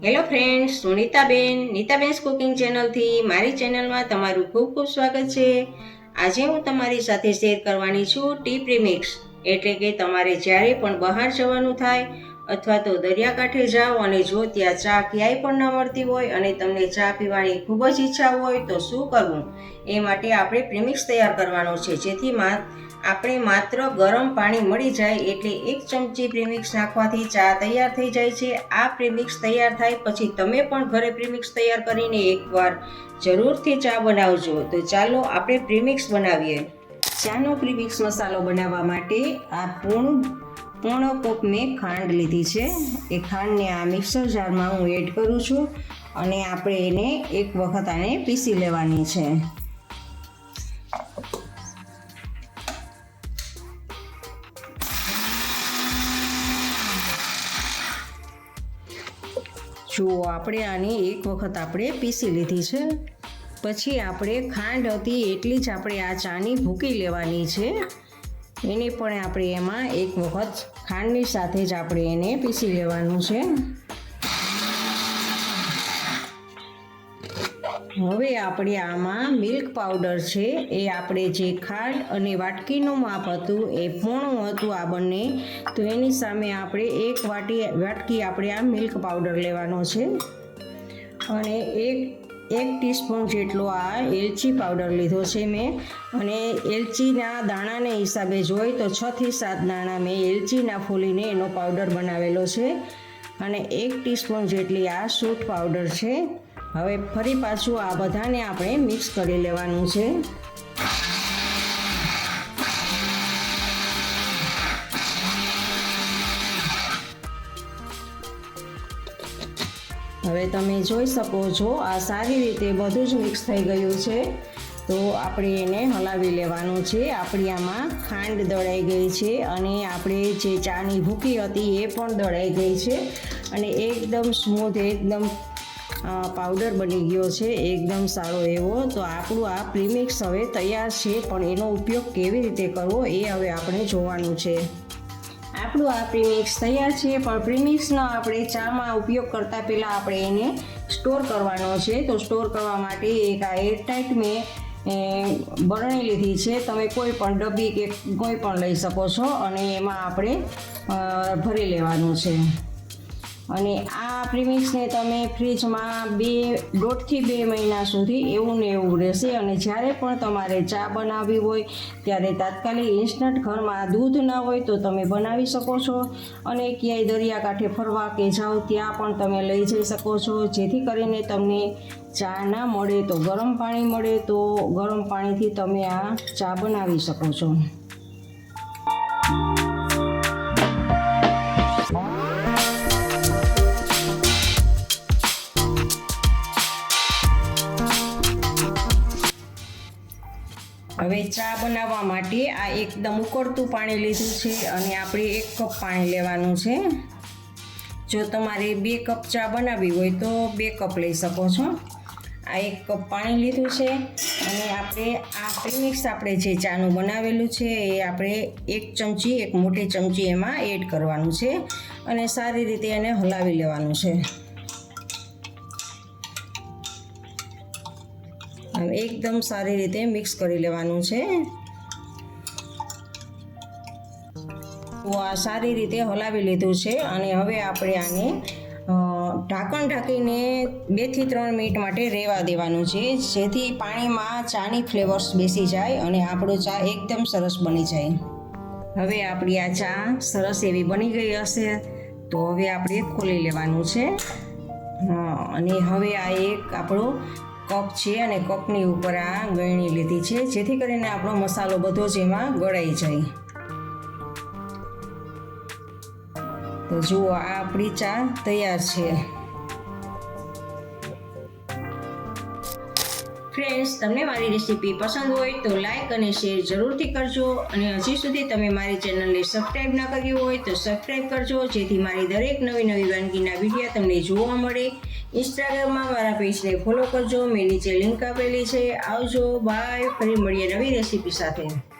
Hello friends હું Nitaben નીતાબેન્સ cooking ચેનલથી મારી ચેનલમાં તમારું ખૂબ ખૂબ સ્વાગત છે. આજે હું તમારી સાથે શેર કરવાની છું ટી પ્રીમિક્સ એટલે કે તમારે જ્યારે પણ બહાર જવાનું થાય, અથવા તો દરિયાકાંઠે જાઓ અને જો ત્યાં ચા ક્યાંય પણ ન મળતી હોય અને તમને ચા પીવાની ખૂબ જ ઈચ્છા હોય તો શું કરવું? એ માટે આપણે પ્રીમિક્સ તૈયાર કરવાનો છે. જેથી આપણે માત્ર ગરમ પાણી મળી જાય એટલે એક ચમચી પ્રીમિક્સ નાખવાથી ચા તૈયાર થઈ જાય છે. આ પ્રીમિક્સ તૈયાર થાય પછી તમે પણ ઘરે પ્રીમિક્સ તૈયાર કરીને એકવાર જરૂરથી ચા બનાવજો. તો ચાલો આપણે પ્રીમિક્સ બનાવીએ. ચાનો પ્રીમિક્સ મસાલો બનાવવા માટે આ પૂર્ણ પૂર્ણ કપ મેં ખાંડ લીધી છે. એ ખાંડને આ મિક્સર જારમાં હું એડ કરું છું અને આપણે એને એક વખત આને પીસી લેવાની છે. જુઓ આપણે આની એક વખત આપણે પીસી લીધી છે, પછી આપણે ખાંડ હતી એટલી જ આપણે આ ચાની ભૂકી લેવાની છે. એને પણ આપણે એમાં એક વખત ખાંડની સાથે જ આપણે એને પીસી લેવાનું છે. હવે આપણે આમાં મિલ્ક પાવડર છે, એ આપણે જે ખાટ અને વાટકીનું માપ હતું, એ પૂર્ણ હતું આ બંને. તો એની સામે આપણે એક વાટી, વાટકી આપણે આ મિલ્ક પાવડર લેવાનો છે. અને એક એક ટીસ્પૂન જેટલો આ એલચી પાવડર લીધો છે મેં. અને એલચીના દાણાને હિસાબે જોઈ તો છથી સાત દાણા મેં એલચીના ફૂલીને એનો પાવડર બનાવેલો છે. અને એક ટીસ્પૂન જેટલી આ સૂટ પાવડર છે. હવે ફરી પાછું આ બધાને આપણે મિક્સ કરી લેવાનું છે. હવે તમે જોઈ શકો છો, આ સારી રીતે બધું જ મિક્સ થઈ ગયું છે. તો આપણે એને હલાવી લેવાનું છે. આપણી આમાં ખાંડ દળાઈ ગઈ છે અને આપણે જે ચાની ભૂકી હતી એ પણ દળાઈ ગઈ છે. અને એકદમ સ્મૂથ એકદમ પાવડર બની ગયો છે, એકદમ સારો એવો. તો આપણું આ પ્રીમિક્સ હવે તૈયાર છે, પણ એનો ઉપયોગ કેવી રીતે કરવો એ હવે આપણે જોવાનું છે. આપણું આ પ્રીમિક્સ તૈયાર છે, પણ પ્રીમિક્સનો આપણે ચામાં ઉપયોગ કરતાં પહેલાં આપણે એને સ્ટોર કરવાનો છે. તો સ્ટોર કરવા માટે એક આ એરટાઇટ મેં બરણી લીધી છે. તમે કોઈ પણ ડબ્બી કે કોઈ પણ લઈ શકો છો અને એમાં આપણે ભરી લેવાનું છે. અને આ પ્રીમિક્સને તમે ફ્રીજમાં બે, દોઢથી બે મહિના સુધી એવું ને એવું રહેશે. અને જ્યારે પણ તમારે ચા બનાવવી હોય, ત્યારે તાત્કાલિક ઇન્સ્ટન્ટ ઘરમાં દૂધ ના હોય તો તમે બનાવી શકો છો. અને ક્યાંય દરિયાકાંઠે ફરવા કે જાઓ, ત્યાં પણ તમે લઈ જઈ શકો છો. જેથી કરીને તમને ચા ના મળે તો ગરમ પાણી મળે તો ગરમ પાણીથી તમે આ ચા બનાવી શકો છો. ચા બનાવવા માટે આ એકદમ ઉકળતું પાણી લીધું છે અને આપણે એક કપ પાણી લેવાનું છે. જો તમારે બે કપ ચા બનાવવી હોય તો બે કપ લઈ શકો છો. આ એક કપ પાણી લીધું છે અને આપણે આ પ્રીમિક્સ આપણે જે ચાનું બનાવેલું છે એ આપણે એક ચમચી, એક મોટી ચમચી એમાં એડ કરવાનું છે અને સારી રીતે એને હલાવી લેવાનું છે. એકદમ સારી રીતે મિક્સ કરી લેવાનું છે. તો આ સારી રીતે હલાવી લીધું છે અને હવે આપણે આને ઢાંકણ ઢાંકીને બેથી ત્રણ મિનિટ માટે રહેવા દેવાનું છે, જેથી પાણીમાં ચાની ફ્લેવર્સ બેસી જાય અને આપણો ચા એકદમ સરસ બની જાય. હવે આપણી આ ચા સરસ એવી બની ગઈ હશે, તો હવે આપણે ખોલી લેવાનું છે. અને હવે આ એક આપણો કપ છે અને કપની ઉપર આ ગળણી લીધી છે. જેથી કરીને આપણો મસાલો બધો જ એમાં ગળાઈ જાય. તો જુઓ, આ આપણી ચા તૈયાર છે. ફ્રેન્ડ્સ તમને મારી રેસીપી પસંદ હોય તો લાઇક અને શેર જરૂરથી કરજો. અને હજી સુધી તમે મારી ચેનલને સબસ્ક્રાઈબ ના કર્યું હોય તો સબસ્ક્રાઈબ કરજો, જેથી મારી દરેક નવી નવી વાનગીના વીડિયો તમને જોવા મળે. ઇન્સ્ટાગ્રામમાં મારા પેજને ફોલો કરજો. મેં નીચે લિંક આપેલી છે. આવજો. બાય ફરી મળીએ નવી રેસીપી સાથે.